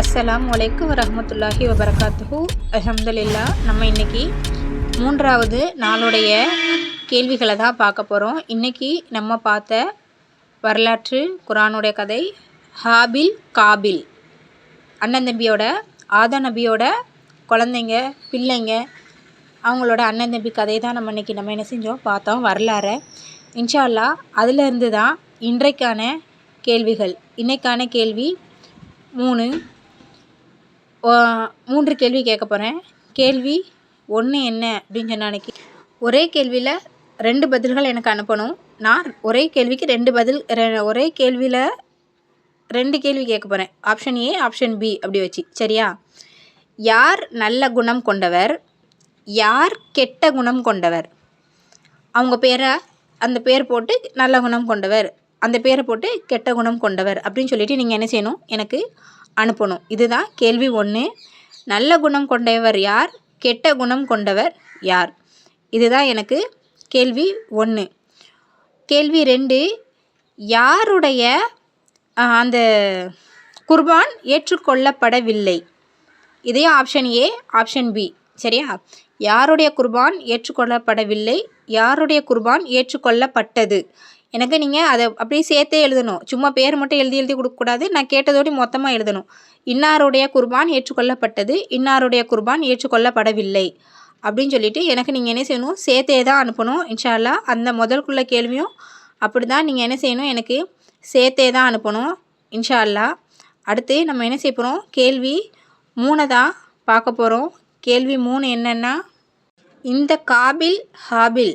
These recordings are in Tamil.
அஸ்ஸலாம் வலைக்கும் வரஹமத்துல்லாஹி வபரகாத்து அஹமதுல்லா நம்ம இன்றைக்கி மூன்றாவது நாளுடைய கேள்விகளை தான் பார்க்க போகிறோம் இன்றைக்கி நம்ம பார்த்த வரலாற்று குரானுடைய கதை ஹாபில் காபில். அண்ணன் தம்பியோட ஆதா நபியோட குழந்தைங்க பிள்ளைங்க அவங்களோட அண்ணன் தம்பி கதை தான் நம்ம இன்றைக்கி நம்ம என்ன செஞ்சோம்? பார்த்தோம் வரலாறை. இன்ஷால்லா அதிலிருந்து தான் இன்றைக்கான கேள்விகள். இன்றைக்கான கேள்வி மூணு. மூன்று கேள்வி கேட்க போகிறேன் கேள்வி ஒன்று என்ன அப்படின்னு சொன்ன அன்னைக்கு ஒரே கேள்வியில் ரெண்டு பதில்கள் எனக்கு அனுப்பணும். நான் ஒரே கேள்விக்கு ரெண்டு பதில் ரெ- ஒரே கேள்வியில் ரெண்டு கேள்வி கேட்க போகிறேன் ஆப்ஷன் ஏ ஆப்ஷன் பி அப்படி வச்சு சரியா? யார் நல்ல குணம் கொண்டவர்? யார் கெட்ட குணம் கொண்டவர்? அவங்க பேரை அந்த பேர் போட்டு நல்ல குணம் கொண்டவர். அந்த பேரை போட்டு கெட்ட குணம் கொண்டவர் அப்படின்னு சொல்லிட்டு நீங்கள் என்ன செய்யணும்? எனக்கு அனுப்பணும். இதுதான் கேள்வி ஒன்று நல்ல குணம் கொண்டவர் யார்? கெட்ட குணம் கொண்டவர் யார்? இதுதான் எனக்கு கேள்வி ஒன்று கேள்வி ரெண்டு யாருடைய அந்த குர்பான் ஏற்றுக்கொள்ளப்படவில்லை? இதே ஆப்ஷன் ஏ ஆப்ஷன் பி சரியா? யாருடைய குர்பான் ஏற்றுக்கொள்ளப்படவில்லை? யாருடைய குர்பான் ஏற்றுக்கொள்ளப்பட்டது? எனக்கு நீங்கள் அதை அப்படியே சேர்த்தே எழுதணும். சும்மா பேர் மட்டும் எழுதி எழுதி கொடுக்கக்கூடாது. நான் கேட்டதோடு மொத்தமாக எழுதணும். இன்னாருடைய குர்பான் ஏற்றுக்கொள்ளப்பட்டது இன்னாருடைய குர்பான் ஏற்றுக்கொள்ளப்படவில்லை அப்படின்னு சொல்லிட்டு எனக்கு நீங்கள் என்ன செய்யணும்? சேர்த்தே தான் அனுப்பணும் இன்ஷால்லா அந்த முதல்குள்ள கேள்வியும் அப்படி தான் நீங்கள் என்ன செய்யணும்? எனக்கு சேர்த்தே தான் அனுப்பணும் இன்ஷா அல்லாஹ் அடுத்து நம்ம என்ன செய்ய போகிறோம் கேள்வி மூணை தான் பார்க்க போகிறோம் கேள்வி மூணு என்னென்னா இந்த காபில் ஹாபில்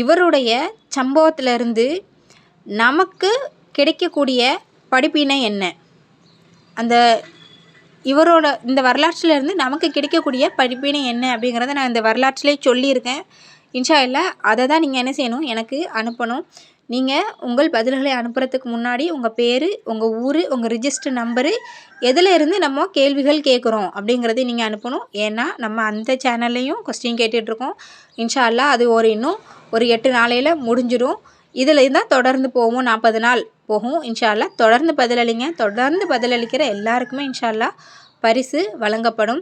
இவருடைய சம்பவத்திலிருந்து நமக்கு கிடைக்கக்கூடிய படிப்பினை என்ன? அந்த இவரோட இந்த வரலாற்றில் இருந்து நமக்கு கிடைக்கக்கூடிய படிப்பினை என்ன அப்படிங்கிறத நான் இந்த வரலாற்றிலே சொல்லியிருக்கேன். இன்ஷா இல்லை அதை தான் நீங்கள் என்ன செய்யணும்? எனக்கு அனுப்பணும். நீங்கள் உங்கள் பதில்களை அனுப்புகிறதுக்கு முன்னாடி உங்கள் பேர் உங்கள் ஊர் உங்கள் ரிஜிஸ்டர் நம்பரு எதில் இருந்து நம்ம கேள்விகள் கேட்குறோம் அப்படிங்கிறத நீங்கள் அனுப்பணும். ஏன்னா நம்ம அந்த சேனல்லையும் கொஸ்டின் கேட்டுட்ருக்கோம். இன்ஷா அல்லா அது ஒரு இன்னும் ஒரு எட்டு நாளையில் முடிஞ்சிடும் இதில் தான் தொடர்ந்து போகும் நாற்பது நாள் போகும். இன்ஷால்லா தொடர்ந்து பதிலளிங்க. தொடர்ந்து பதிலளிக்கிற எல்லாருக்குமே இன்ஷால்லா பரிசு வழங்கப்படும்.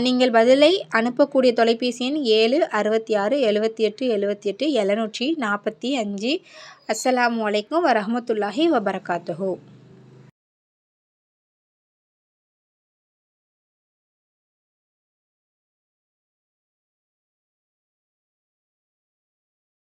நீங்கள் பதிலை அனுப்பக்கூடிய தொலைபேசி எண் ஏழு அறுபத்தி ஆறு எழுபத்தி எட்டு எழுபத்தி எட்டு எழுநூற்றி நாற்பத்தி அஞ்சு. அஸ்ஸலாமு அலைக்கும் வரமத்துல்லாஹி வபரகாத்துஹு.